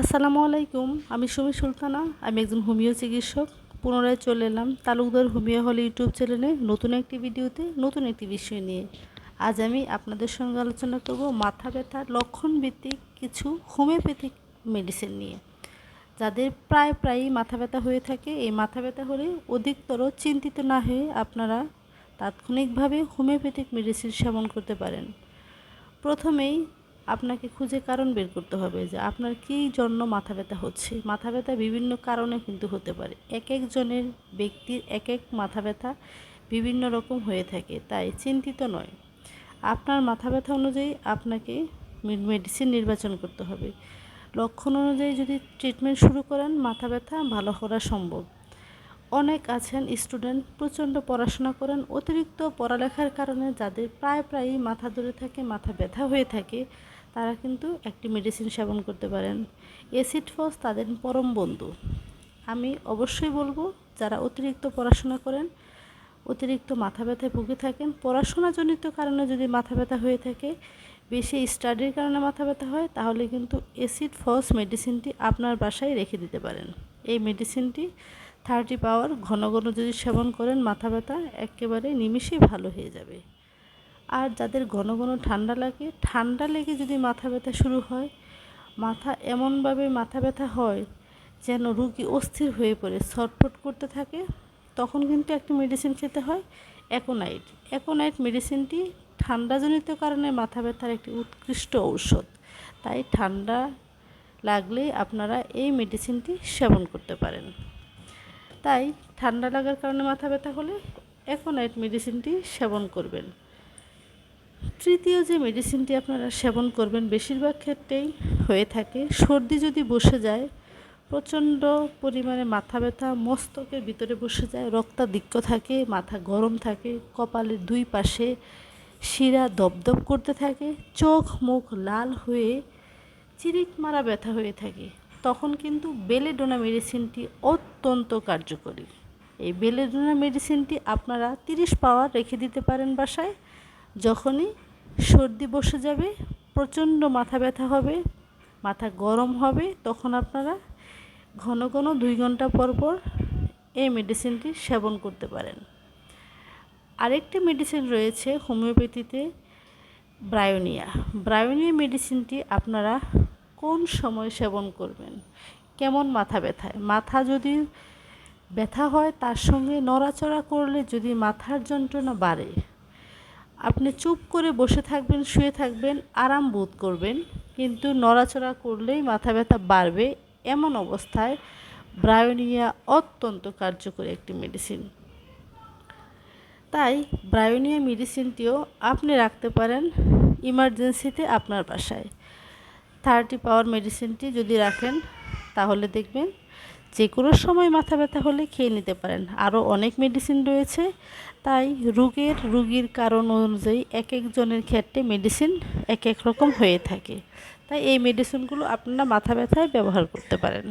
আসসালামু আলাইকুম, আমি সুমি সুলতানা, আমি একজন হোমিও চিকিৎসক। পুনরায় চলে এলাম তালুকদার হোমিও হল ইউটিউব চ্যানেলে নতুন একটি ভিডিওতে নতুন একটি বিষয় নিয়ে। আজ আমি আপনাদের সঙ্গে আলোচনা করব মাথা ব্যথার লক্ষণ ভিত্তিক কিছু হোমিওপ্যাথিক মেডিসিন নিয়ে। যাদের প্রায় প্রায়ই মাথা ব্যথা হয়ে থাকে, এই মাথা ব্যথা হলে অধিকতর চিন্তিত না হয়ে আপনারা তাৎক্ষণিকভাবে হোমিওপ্যাথিক মেডিসিন সেবন করতে পারেন। প্রথমেই আপনাকে খুঁজে কারণ বের করতে হবে যে আপনার কী জন্য মাথা ব্যথা হচ্ছে। মাথা ব্যথা বিভিন্ন কারণে কিন্তু হতে পারে। এক একজনের ব্যক্তির এক এক মাথা ব্যথা বিভিন্ন রকম হয়ে থাকে, তাই চিন্তিত নয়। আপনার মাথা ব্যথা অনুযায়ী আপনাকে মেডিসিন নির্বাচন করতে হবে। লক্ষণ অনুযায়ী যদি ট্রিটমেন্ট শুরু করেন, মাথা ব্যথা ভালো করা সম্ভব। অনেক আছেন স্টুডেন্ট, প্রচণ্ড পড়াশোনা করেন, অতিরিক্ত পড়ালেখার কারণে যাদের প্রায় প্রায়ই মাথা ধরে থাকে, মাথা ব্যথা হয়ে থাকে, তারা কিন্তু একটি মেডিসিন সেবন করতে পারেন। অ্যাসিড ফস তাদের পরম বন্ধু। আমি অবশ্যই বলব, যারা অতিরিক্ত পড়াশোনা করেন, অতিরিক্ত মাথা ব্যথায় ভুগে থাকেন, পড়াশোনাজনিত কারণে যদি মাথা ব্যথা হয়ে থাকে, বেশি স্টাডির কারণে মাথা ব্যথা হয়, তাহলে কিন্তু অ্যাসিড ফস মেডিসিনটি আপনার বাসায় রেখে দিতে পারেন। এই মেডিসিনটি থার্টি পাওয়ার ঘন ঘন যদি সেবন করেন, মাথা ব্যথা একেবারে নিমিষেই ভালো হয়ে যাবে। আর যাদের ঘন ঘন ঠান্ডা লাগে, ঠান্ডা লেগে যদি মাথা ব্যথা শুরু হয়, মাথা এমনভাবে মাথা ব্যথা হয় যেন রুগী অস্থির হয়ে পড়ে, ছটফট করতে থাকে, তখন কিন্তু একটি মেডিসিন খেতে হয় অ্যাকোনাইট অ্যাকোনাইট মেডিসিনটি ঠান্ডাজনিত কারণে মাথা ব্যথার একটি উৎকৃষ্ট ঔষধ। তাই ঠান্ডা লাগলেই আপনারা এই মেডিসিনটি সেবন করতে পারেন। তাই ঠান্ডা লাগার কারণে মাথা ব্যথা হলে অ্যাকোনাইট মেডিসিনটি সেবন করবেন। তৃতীয় যে মেডিসিনটি আপনারা সেবন করবেন বেশিরভাগ ক্ষেত্রেই হয়ে থাকে, সর্দি যদি বসে যায়, প্রচণ্ড পরিমাণে মাথা ব্যথা, মস্তকের ভিতরে বসে যায়, রক্তাধিক্য থাকে, মাথা গরম থাকে, কপালের দুই পাশে শিরা দপদপ করতে থাকে, চোখ মুখ লাল হয়ে চিরিক মারা ব্যথা হয়ে থাকে। তখন কিন্তু বেলেডোনা মেডিসিনটি অত্যন্ত কার্যকরী। এই বেলেডোনা মেডিসিনটি আপনারা তিরিশ পাওয়ার রেখে দিতে পারেন বাসায়। যখনই সর্দি বসে যাবে, প্রচণ্ড মাথা ব্যথা হবে, মাথা গরম হবে, তখন আপনারা ঘন ঘন দুই ঘণ্টা পর পর এই মেডিসিনটি সেবন করতে পারেন। আরেকটি মেডিসিন রয়েছে হোমিওপ্যাথিতে ব্রায়োনিয়া। ব্রায়োনিয়া মেডিসিনটি আপনারা কোন সময় সেবন করবেন? কেমন মাথা ব্যথায়? মাথা যদি ব্যথা হয়, তার সঙ্গে নড়াচড়া করলে যদি মাথার যন্ত্রণা বাড়ে, আপনি চুপ করে বসে থাকবেন, শুয়ে থাকবেন, আরাম বোধ করবেন, কিন্তু নড়াচড়া করলেই মাথা ব্যথা বাড়বে এমন অবস্থায় ব্রায়োনিয়া অত্যন্ত কার্যকরী একটি মেডিসিন তাই ব্রায়োনিয়া মেডিসিনটিও আপনি রাখতে পারেন ইমার্জেন্সিতে আপনার বাসায়। থার্টি পাওয়ার মেডিসিনটি যদি রাখেন, তাহলে দেখবেন যে কোনো সময় মাথা ব্যথা হলে খেয়ে নিতে পারেন। আরও অনেক মেডিসিন রয়েছে। তাই রোগের, রুগীর কারণ অনুযায়ী এক একজনের ক্ষেত্রে মেডিসিন এক এক রকম হয়ে থাকে। তাই এই মেডিসিনগুলো আপনারা মাথা ব্যথায় ব্যবহার করতে পারেন।